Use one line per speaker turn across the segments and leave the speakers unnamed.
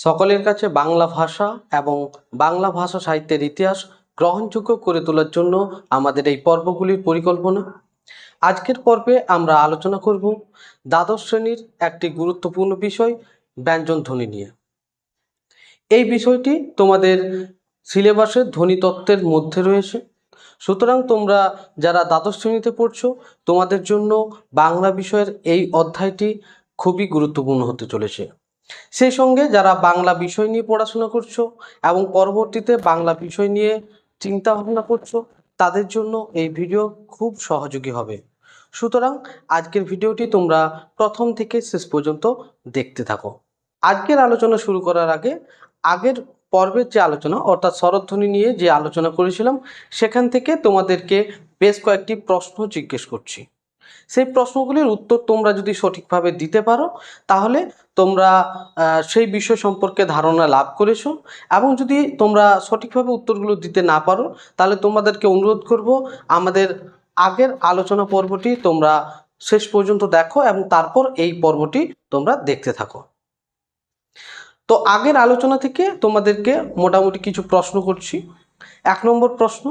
সকলের কাছে বাংলা ভাষা এবং বাংলা ভাষা সাহিত্যের ইতিহাস গ্রহণযোগ্য করে তোলার জন্য আমাদের এই পর্বগুলির পরিকল্পনা। আজকের পর্বে আমরা আলোচনা করব দ্বাদশ শ্রেণির একটি গুরুত্বপূর্ণ বিষয় ব্যঞ্জনধ্বনি নিয়ে। এই বিষয়টি তোমাদের সিলেবাসের ধ্বনিতত্ত্বের মধ্যে রয়েছে। সুতরাং তোমরা যারা দ্বাদশ শ্রেণীতে পড়ছো, তোমাদের জন্য বাংলা বিষয়ের এই অধ্যায়টি খুবই গুরুত্বপূর্ণ হতে চলেছে। সেই সঙ্গে যারা বাংলা বিষয় নিয়ে পড়াশোনা করছ এবং পরবর্তীতে বাংলা বিষয় নিয়ে চিন্তা ভাবনা করছ, তাদের জন্য এই ভিডিও খুব সহযোগী হবে। সুতরাং আজকের ভিডিওটি তোমরা প্রথম থেকে শেষ পর্যন্ত দেখতে থাকো। আজকের আলোচনা শুরু করার আগে, আগের পর্বের যে আলোচনা, অর্থাৎ শরৎধ্বনি নিয়ে যে আলোচনা করেছিলাম, সেখান থেকে তোমাদেরকে বেশ কয়েকটি প্রশ্ন জিজ্ঞেস করছি। সেই প্রশ্নগুলির উত্তর তোমরা যদি সঠিকভাবে দিতে পারো, তাহলে তোমরা সেই বিষয় সম্পর্কে ধারণা লাভ করেছ এবং যদি তোমরা সঠিকভাবে উত্তরগুলো দিতে না পারো, তাহলে তোমাদেরকে অনুরোধ করব, আমাদের আগের আলোচনা পর্বটি তোমরা শেষ পর্যন্ত দেখো এবং তারপর এই পর্বটি তোমরা দেখতে থাকো। তো আগের আলোচনা থেকে তোমাদেরকে মোটামুটি কিছু প্রশ্ন করছি। এক নম্বর প্রশ্ন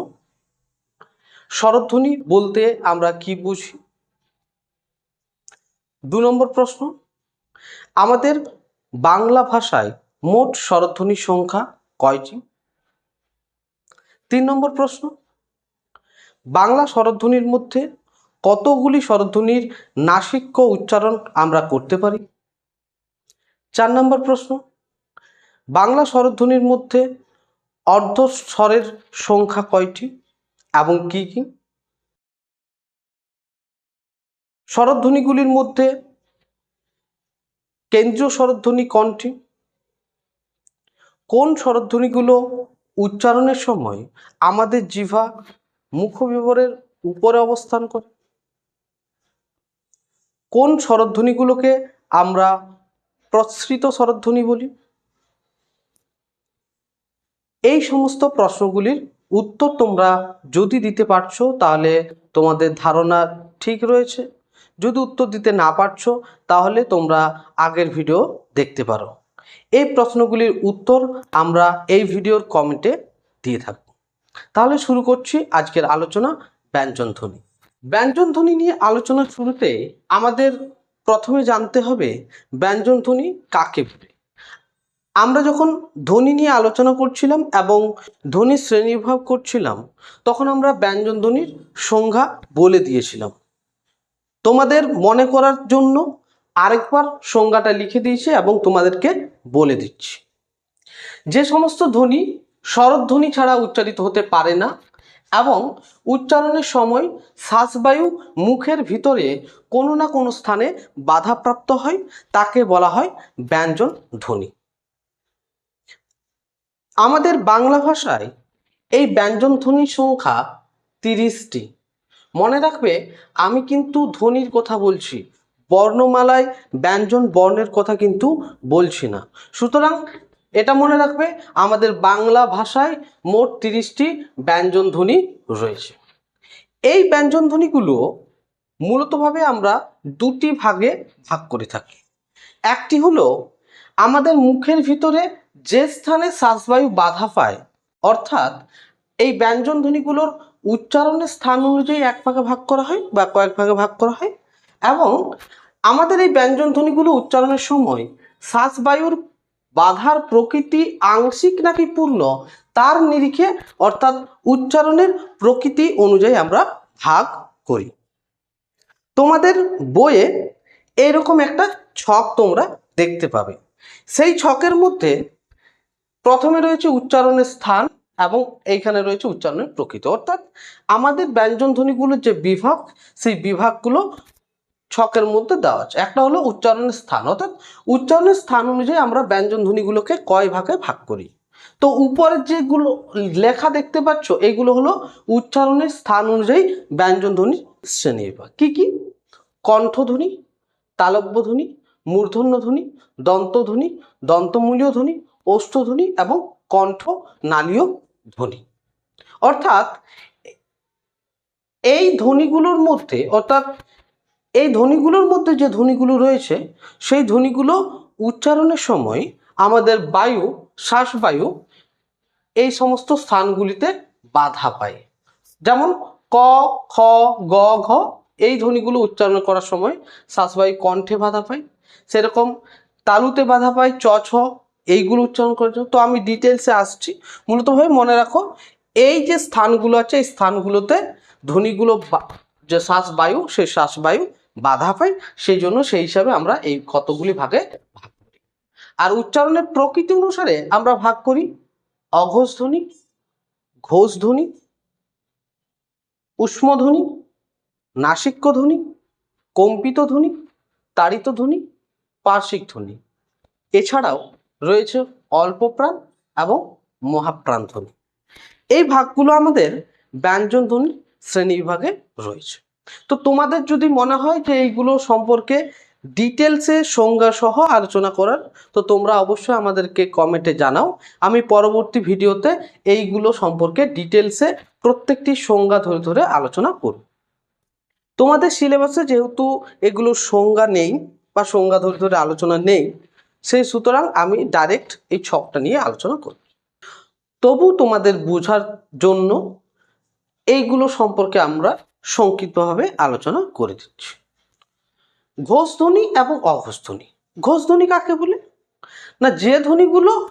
স্বরধ্বনি বলতে আমরা কি বুঝি? দু নম্বর প্রশ্ন। আমাদের বাংলা ভাষায় মোট স্বরধ্বনির সংখ্যা কয়টি? তিন নম্বর প্রশ্ন। বাংলা স্বরধ্বনির মধ্যে কতগুলি স্বরধ্বনির নাসিক্য উচ্চারণ আমরা করতে পারি? চার নম্বর প্রশ্ন। বাংলা স্বরধ্বনির মধ্যে অর্ধ স্বরের সংখ্যা কয়টি এবং কি কি? স্বরধ্বনিগুলির মধ্যে কেন্দ্রীয় স্বরধ্বনি কোনটি? কোন স্বরধ্বনিগুলো উচ্চারণের সময় আমাদের জিভা মুখবিবরের উপরে অবস্থান করে? কোন স্বরধ্বনিগুলোকে আমরা প্রসৃত স্বরধ্বনি বলি? এই সমস্ত প্রশ্নগুলির উত্তর তোমরা যদি দিতে পারছ, তাহলে তোমাদের ধারণা ঠিক রয়েছে। যদি উত্তর দিতে না পারছ, তাহলে তোমরা আগের ভিডিও দেখতে পারো। এই প্রশ্নগুলির উত্তর আমরা এই ভিডিওর কমেন্টে দিয়ে থাকব। তাহলে শুরু করছি আজকের আলোচনা ব্যঞ্জনধ্বনি ব্যঞ্জনধ্বনি নিয়ে আলোচনার শুরুতে আমাদের প্রথমে জানতে হবে ব্যঞ্জনধ্বনি কাকে বলে। আমরা যখন ধ্বনি নিয়ে আলোচনা করছিলাম এবং ধ্বনির শ্রেণীবিভাগ করছিলাম, তখন আমরা ব্যঞ্জনধ্বনির সংজ্ঞা বলে দিয়েছিলাম। তোমাদের মনে করার জন্য আরেকবার সংজ্ঞাটা লিখে দিয়েছি এবং তোমাদেরকে বলে দিচ্ছি। যে সমস্ত ধ্বনি স্বরধ্বনি ছাড়া উচ্চারিত হতে পারে না এবং উচ্চারণের সময় শ্বাসবায়ু মুখের ভিতরে কোনো না কোনো স্থানে বাধাপ্রাপ্ত হয়, তাকে বলা হয় ব্যঞ্জন ধ্বনি। আমাদের বাংলা ভাষায় এই ব্যঞ্জন ধ্বনির সংখ্যা তিরিশটি। মনে রাখবে, আমি কিন্তু ধ্বনির কথা বলছি, বর্ণমালায় ব্যঞ্জন বর্ণের কথা কিন্তু বলছি না। সুতরাং এটা মনে রাখবে, আমাদের বাংলা ভাষায় মোট তিরিশটি ব্যঞ্জন ধ্বনি রয়েছে। এই ব্যঞ্জন ধ্বনিগুলো মূলতভাবে আমরা দুটি ভাগে ভাগ করে থাকি। একটি হলো, আমাদের মুখের ভিতরে যে স্থানে শ্বাসবায়ু বাধা পায়, অর্থাৎ এই ব্যঞ্জন ধ্বনিগুলোর উচ্চারণের স্থান অনুযায়ী এক ভাগে ভাগ করা হয় বা কয়েক ভাগে ভাগ করা হয়। এবং আমাদের এই ব্যঞ্জন ধ্বনিগুলো উচ্চারণের সময় শ্বাসবায়ুর বাধার প্রকৃতি আংশিক নাকি পূর্ণ তার নিরিখে অর্থাৎ উচ্চারণের প্রকৃতি অনুযায়ী আমরা ভাগ করি। তোমাদের বইয়ে এরকম একটা ছক তোমরা দেখতে পাবে। সেই ছকের মধ্যে প্রথমে রয়েছে উচ্চারণের স্থান এবং এইখানে রয়েছে উচ্চারণের প্রকৃতি। অর্থাৎ আমাদের ব্যঞ্জন ধ্বনিগুলোর যে বিভাগ, সেই বিভাগগুলো ছকের মধ্যে দেওয়া আছে। একটা হলো উচ্চারণের স্থান। অর্থাৎ উচ্চারণের স্থান অনুযায়ী আমরা ব্যঞ্জন ধ্বনিগুলোকে কয় ভাগে ভাগ করি? তো উপরের যেগুলো লেখা দেখতে পাচ্ছ, এগুলো হলো উচ্চারণের স্থান অনুযায়ী ব্যঞ্জন ধ্বনির শ্রেণি বিভাগ। কি কি? কণ্ঠধ্বনি তালব্য ধ্বনি, মূর্ধন্য ধ্বনি দন্তধ্বনি দন্তমূলীয় ধ্বনি ওষ্ঠধ্বনি এবং কণ্ঠ নালীয় ধ্বনি। অর্থাৎ এই ধ্বনিগুলোর মধ্যে, অর্থাৎ এই ধ্বনিগুলোর মধ্যে যে ধ্বনিগুলো রয়েছে, সেই ধ্বনিগুলো উচ্চারণের সময় আমাদের বায়ু, শ্বাসবায়ু এই সমস্ত স্থানগুলিতে বাধা পায়। যেমন ক, খ, গ, ঘ এই ধ্বনিগুলো উচ্চারণ করার সময় শ্বাসবায়ু কণ্ঠে বাধা পায়। সেরকম তালুতে বাধা পায়, চ, ছ এইগুলো উচ্চারণ জন্য। তো আমি ডিটেলসে আসছি। মূলতভাবে মনে রাখো, এই যে স্থানগুলো আছে, এই স্থানগুলোতে ধ্বনিগুলো যে শ্বাসবায়ু, সেই শ্বাসবায়ু বাধা পায়। সেই জন্য সেই হিসাবে আমরা এই কতগুলি ভাগে ভাগ করি। আর উচ্চারণের প্রকৃতি অনুসারে আমরা ভাগ করি অঘোষ ধ্বনি, ঘোষ ধ্বনি উষ্মধ্বনি নাসিক্য ধ্বনি, কম্পিত ধ্বনি, তাড়িত ধ্বনি, পার্শ্বিক ধ্বনি। এছাড়াও রয়েছে অল্প প্রাণ এবং মহাপ্রাণ ধ্বনি। এই ভাগগুলো আমাদের ব্যঞ্জন ধ্বনি শ্রেণি বিভাগে রয়েছে। তো তোমাদের যদি মনে হয় যে এইগুলো সম্পর্কে ডিটেলসে সংজ্ঞা সহ আলোচনা করার, তো তোমরা অবশ্যই আমাদেরকে কমেন্টে জানাও। আমি পরবর্তী ভিডিওতে এইগুলো সম্পর্কে ডিটেলসে প্রত্যেকটি সংজ্ঞা ধরে ধরে আলোচনা করব। তোমাদের সিলেবাসে যেহেতু এগুলো সংজ্ঞা নেই বা সংজ্ঞা ধরে ধরে আলোচনা নেই সেই সুতরাং আমি ডাইরেক্ট এই ছকটা নিয়ে আলোচনা করব। তবু তোমাদের বোঝার জন্য এইগুলো সম্পর্কে আমরা সংক্ষিপ্তভাবে আলোচনা করে দিচ্ছি। ঘোষধ্বনি এবং অঘোষধ্বনি। ঘোষধ্বনি কাকে বলে? না, যে ধ্বনিগুলো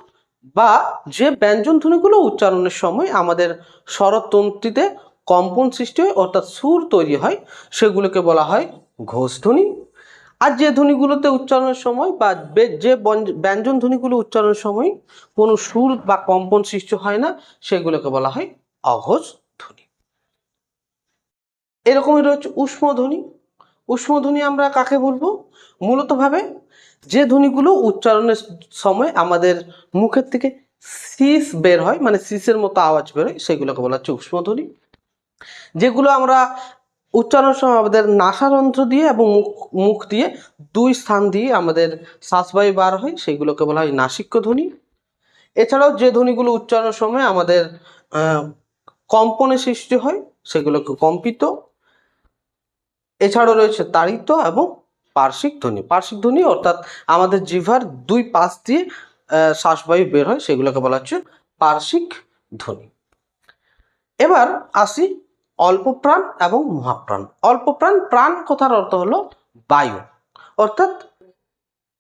বা যে ব্যঞ্জন ধ্বনিগুলো উচ্চারণের সময় আমাদের স্বরতন্ত্রীতে কম্পন সৃষ্টি হয়, অর্থাৎ সুর তৈরি হয়, সেগুলোকে বলা হয় ঘোষধ্বনি। আর যে ধ্বনিগুলোতে উচ্চারণের সময় বা যে ব্যঞ্জন ধ্বনিগুলো উচ্চারণের সময় কোনো সুর বা কম্পন সৃষ্টি হয় না, সেগুলোকে বলা হয় অঘোষ ধ্বনি। এরকমই রয়েছে উষ্ম ধ্বনি। উষ্ম ধ্বনি আমরা কাকে বলব? মূলতভাবে যে ধ্বনিগুলো উচ্চারণের সময় আমাদের মুখের থেকে শীষ বের হয় মানে শীষের মতো আওয়াজ বেরোয় সেগুলোকে বলা হচ্ছে উষ্ম ধ্বনি। যেগুলো আমরা উচ্চারণের সময় আমাদের নাসারন্ধ্র দিয়ে এবং মুখ মুখ দিয়ে দুই স্থান দিয়ে আমাদের শ্বাসবায়ু বার হয় সেগুলোকে বলা হয় নাসিক্য ধ্বনি। এছাড়াও যে ধ্বনিগুলো উচ্চারণের সময় আমাদের আহ, কম্পনের সৃষ্টি হয় সেগুলোকে কম্পিত। এছাড়াও রয়েছে তাড়িত এবং পার্শ্বিক ধ্বনি। পার্শ্বিক ধ্বনি অর্থাৎ আমাদের জিভার দুই পাশ দিয়ে শ্বাসবায়ু বের হয় সেগুলোকে বলা হচ্ছে পার্শ্বিক ধ্বনি। এবার আসি অল্প প্রাণ এবং মহাপ্রাণ। অল্প প্রাণ প্রাণ কথার অর্থ হলো বায়ু। অর্থাৎ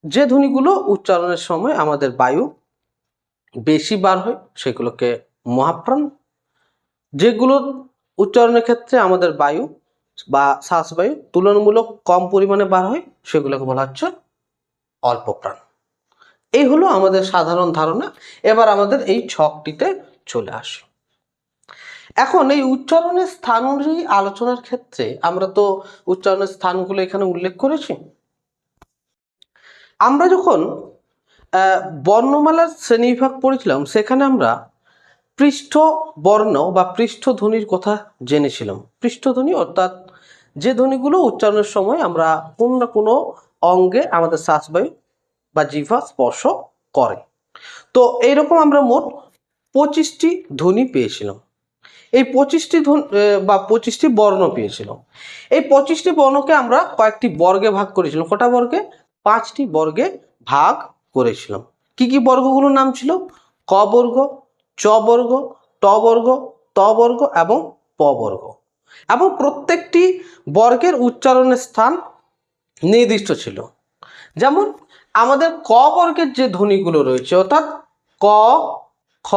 যে ধ্বনিগুলো উচ্চারণের সময় আমাদের বায়ু বেশি বার হয়, সেগুলোকে মহাপ্রাণ। যেগুলো উচ্চারণের ক্ষেত্রে আমাদের বায়ু বা শ্বাসবায়ু তুলনামূলক কম পরিমাণে বার হয়, সেগুলোকে বলা হচ্ছে অল্প প্রাণ এই হলো আমাদের সাধারণ ধারণা। এবার আমাদের এই ছকটিতে চলে আসি। এখন এই উচ্চারণের স্থান অনুযায়ী আলোচনার ক্ষেত্রে আমরা তো উচ্চারণের স্থানগুলো এখানে উল্লেখ করেছি। আমরা যখন বর্ণমালার শ্রেণীবিভাগ পড়েছিলাম, সেখানে আমরা পৃষ্ঠ বর্ণ বা পৃষ্ঠধ্বনির কথা জেনেছিলাম। পৃষ্ঠধ্বনি অর্থাৎ যে ধ্বনিগুলো উচ্চারণের সময় আমরা কোনো না কোনো অঙ্গে আমাদের শ্বাসবায়ু বা জিভা স্পর্শ করে। তো এইরকম আমরা মোট পঁচিশটি ধ্বনি পেয়েছিলাম। এই পঁচিশটি বা পঁচিশটি বর্ণ পেয়েছিল। এই পঁচিশটি বর্ণকে আমরা কয়েকটি বর্গে ভাগ করেছিলাম। কটা বর্গে? পাঁচটি বর্গে ভাগ করেছিলাম। কি কি বর্গগুলোর নাম ছিল? ক বর্গ, চ বর্গ, ট বর্গ, ত বর্গ এবং প বর্গ। এবং প্রত্যেকটি বর্গের উচ্চারণের স্থান নির্দিষ্ট ছিল। যেমন আমাদের ক বর্গের যে ধ্বনিগুলো রয়েছে, অর্থাৎ ক, খ,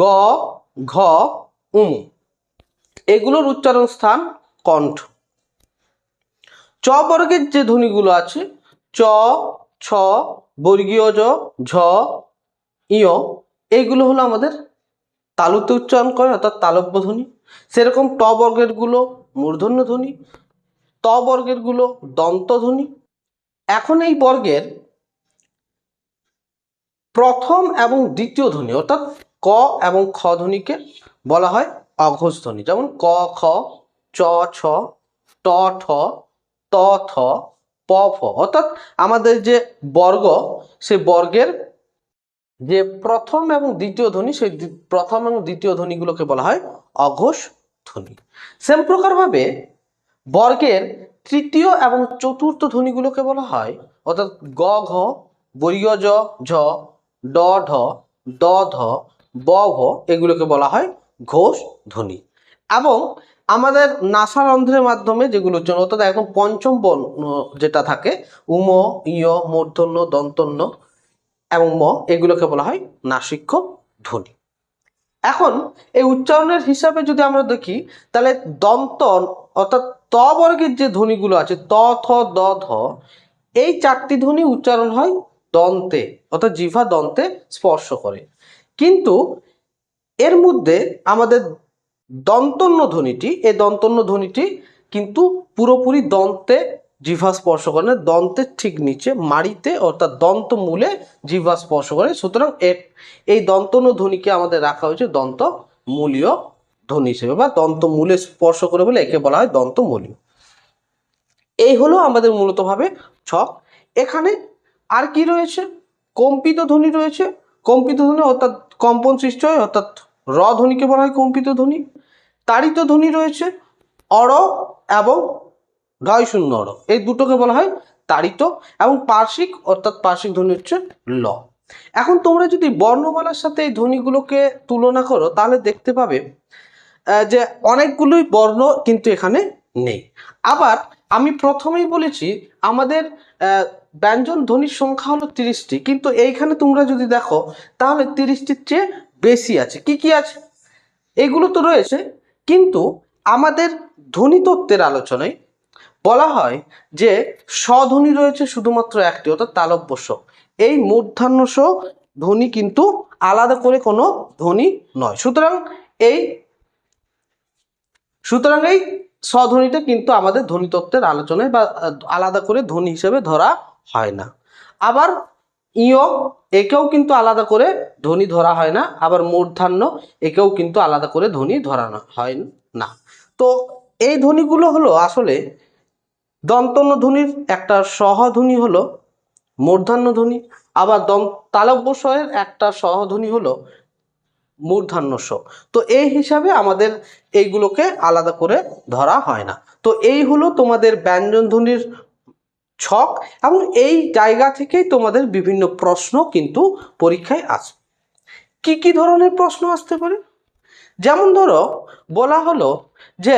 গ, ঘ উম, এগুলোর উচ্চারণ স্থান কণ্ঠ। চ বর্গের যে ধ্বনিগুলো আছে, চ, ছ, বর্গীয় জ, ঝ ইয় এইগুলো হলো আমাদের তালুতে উচ্চারণ করে, অর্থাৎ তালব্য ধ্বনি। সেরকম ট বর্গেরগুলো মূর্ধন্য ধ্বনি, ত বর্গেরগুলো দন্ত ধ্বনি। এখন এই বর্গের প্রথম এবং দ্বিতীয় ধ্বনি, অর্থাৎ ক এবং খ ধ্বনিকে বলা হয় অঘোষ ধ্বনি যেমন ক, খ, চ, ছ, ট, ঠ, ত, থ, প, ফ। অর্থাৎ আমাদের যে বর্গ, সে বর্গের যে প্রথম এবং দ্বিতীয় ধ্বনি, সেই প্রথম এবং দ্বিতীয় ধ্বনিগুলোকে বলা হয় অঘোষ ধ্বনি সেম প্রকারভাবে বর্গের তৃতীয় এবং চতুর্থ ধ্বনিগুলোকে বলা হয়, অর্থাৎ গ, ঘ, বর্গীয় জ, ঝ, ড, ঢ, দ, ধ, ব, ভ, এগুলোকে বলা হয় ঘোষ ধ্বনি এবং আমাদের নাসা রন্ধ্রের মাধ্যমে যেগুলো হচ্ছে অর্থাৎ একদম পঞ্চম বর্ণ যেটা থাকে, উম ইয় মূর্ধন্য, দন্তন্য এবং ম, এগুলোকে বলা হয় নাসিক্য ধ্বনি এখন এই উচ্চারণের হিসাবে যদি আমরা দেখি, তাহলে দন্ত, অর্থাৎ ত বর্গের যে ধ্বনিগুলো আছে, ত, থ, দ, ধ, এই চারটি ধ্বনি উচ্চারণ হয় দন্তে, অর্থাৎ জিভা দন্তে স্পর্শ করে। কিন্তু এর মধ্যে আমাদের দন্তন্য ধ্বনিটি এই দন্তন্য ধ্বনিটি কিন্তু পুরোপুরি দন্তে জিভা স্পর্শ করে দন্তের ঠিক নিচে, মাড়িতে অর্থাৎ দন্ত মূলে জিভা স্পর্শ করে সুতরাং এই দন্তন্য ধ্বনিকে আমাদের রাখা হয়েছে দন্ত মূলীয় ধ্বনি হিসেবে বা দন্ত মূলে স্পর্শ করে বলে একে বলা হয় দন্ত মূলীয় এই হলো আমাদের মূলতভাবে ছক। এখানে আর কি রয়েছে? কম্পিত ধ্বনি রয়েছে। কম্পিত ধ্বনি অর্থাৎ কম্পন সৃষ্টি হয়, অর্থাৎ র ধ্বনিকে বলা হয় কম্পিত ধ্বনি। তাড়িত ধ্বনি রয়েছে অড় এবং ঢয় শূন্য অড় এই দুটোকে বলা হয় তাড়িত এবং পার্শ্বিক, অর্থাৎ পার্শ্বিক ধ্বনি হচ্ছে ল। এখন তোমরা যদি বর্ণমালার সাথে এই ধ্বনিগুলোকে তুলনা করো, তাহলে দেখতে পাবে যে অনেকগুলোই বর্ণ কিন্তু এখানে নেই। আবার আমি প্রথমেই বলেছি, আমাদের ব্যঞ্জন ধ্বনির সংখ্যা হলো তিরিশটি, কিন্তু এইখানে তোমরা যদি দেখো, তাহলে তিরিশটির চেয়ে বেশি আছে। কি কি আছে? এগুলো তো রয়েছে, কিন্তু আমাদের ধ্বনিতত্ত্বের আলোচনায় বলা হয় যে স্বধ্বনি রয়েছে শুধুমাত্র একটি, অর্থাৎ তালব্যস্ব এই মূর্ধান্যস ধ্বনি কিন্তু আলাদা করে কোনো ধ্বনি নয়। সুতরাং এই সুতরাং এই স্বধ্বনিটা কিন্তু আমাদের ধ্বনিতত্ত্বের আলোচনায় বা আলাদা করে ধ্বনি হিসেবে ধরা হয় না। আবার ইয় একেও কিন্তু আলাদা করে ধ্বনি ধরা হয় না। আবার মূর্ধান্য, একেও কিন্তু আলাদা করে ধ্বনি ধরানো হয় না। তো এই ধ্বনিগুলো হলো আসলে দন্তন্য ধ্বনির একটা সহধ্বনি হলো মূর্ধান্য ধ্বনি। আবার দন তালব্যস্বয়ের একটা সহধ্বনি হলো মূর্ধান্য স তো এই হিসাবে আমাদের এইগুলোকে আলাদা করে ধরা হয় না। তো এই হলো তোমাদের ব্যঞ্জন ধ্বনির ছক এবং এই জায়গা থেকেই তোমাদের বিভিন্ন প্রশ্ন কিন্তু পরীক্ষায় আসে কি কি ধরনের প্রশ্ন আসতে পারে? যেমন ধরো, বলা হলো যে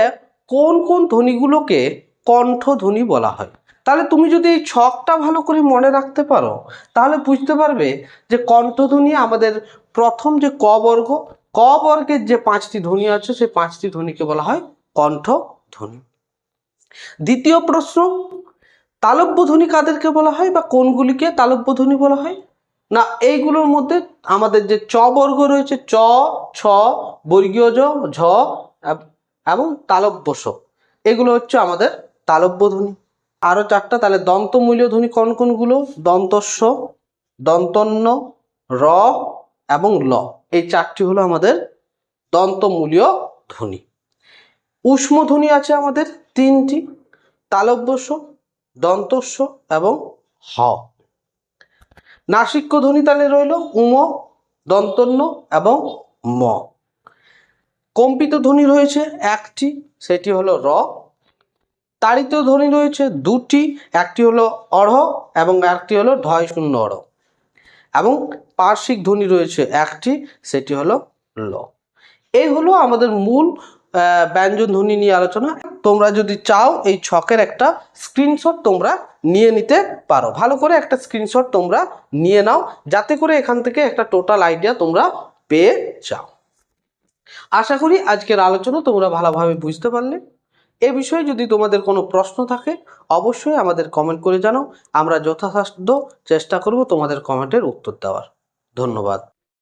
কোন কোন ধ্বনিগুলোকে কণ্ঠধ্বনি বলা হয়। তাহলে তুমি যদি এই ছকটা ভালো করে মনে রাখতে পারো, তাহলে বুঝতে পারবে যে কণ্ঠধ্বনি আমাদের প্রথম যে ক বর্গ, ক বর্গের যে পাঁচটি ধ্বনি আছে, সেই পাঁচটি ধ্বনিকে বলা হয় কণ্ঠধ্বনি। দ্বিতীয় প্রশ্ন তালব্য ধ্বনি কাদেরকে বলা হয় বা কোনগুলিকে তালব্যধ্বনি বলা হয়? না, এইগুলোর মধ্যে আমাদের যে চ বর্গ রয়েছে, চ, ছ, বর্গীয় জ, ঝ এবং তালব্য স এগুলো হচ্ছে আমাদের তালব্যধ্বনি। আরও চারটা, তাহলে দন্তমূলীয় ধ্বনি কোন কোনগুলো? দন্তস্ব, দন্তন্য, র এবং ল। এই চারটি হলো আমাদের দন্তমূলীয় ধ্বনি। উষ্ম ধ্বনি আছে আমাদের তিনটি তালব্যস্ব দন্তস্ব এবং হ। নাসিক্য ধ্বনি তাহলে রইল উম, দন্তন্য এবং ম। কম্পিত ধ্বনি রয়েছে একটি, সেটি হলো র। তাড়িত ধ্বনি রয়েছে দুটি, একটি হলো অড় এবং একটি হলো ঢয় শূন্য অড় এবং পার্শ্বিক ধ্বনি রয়েছে একটি, সেটি হলো ল। এই হলো আমাদের মূল ব্যঞ্জন ধ্বনি নিয়ে আলোচনা। তোমরা যদি চাও এই ছকের একটা স্ক্রিনশট তোমরা নিয়ে নিতে পারো। ভালো করে একটা স্ক্রিনশট তোমরা নিয়ে নাও, যাতে করে এখান থেকে একটা টোটাল আইডিয়া তোমরা পেয়ে যাও। আশা করি আজকের আলোচনা তোমরা ভালোভাবে বুঝতে পারলে। এ বিষয়ে যদি তোমাদের কোনো প্রশ্ন থাকে, অবশ্যই আমাদের কমেন্ট করে জানাও। আমরা যথাসাধ্য চেষ্টা করব তোমাদের কমেন্টের উত্তর দেওয়ার। ধন্যবাদ।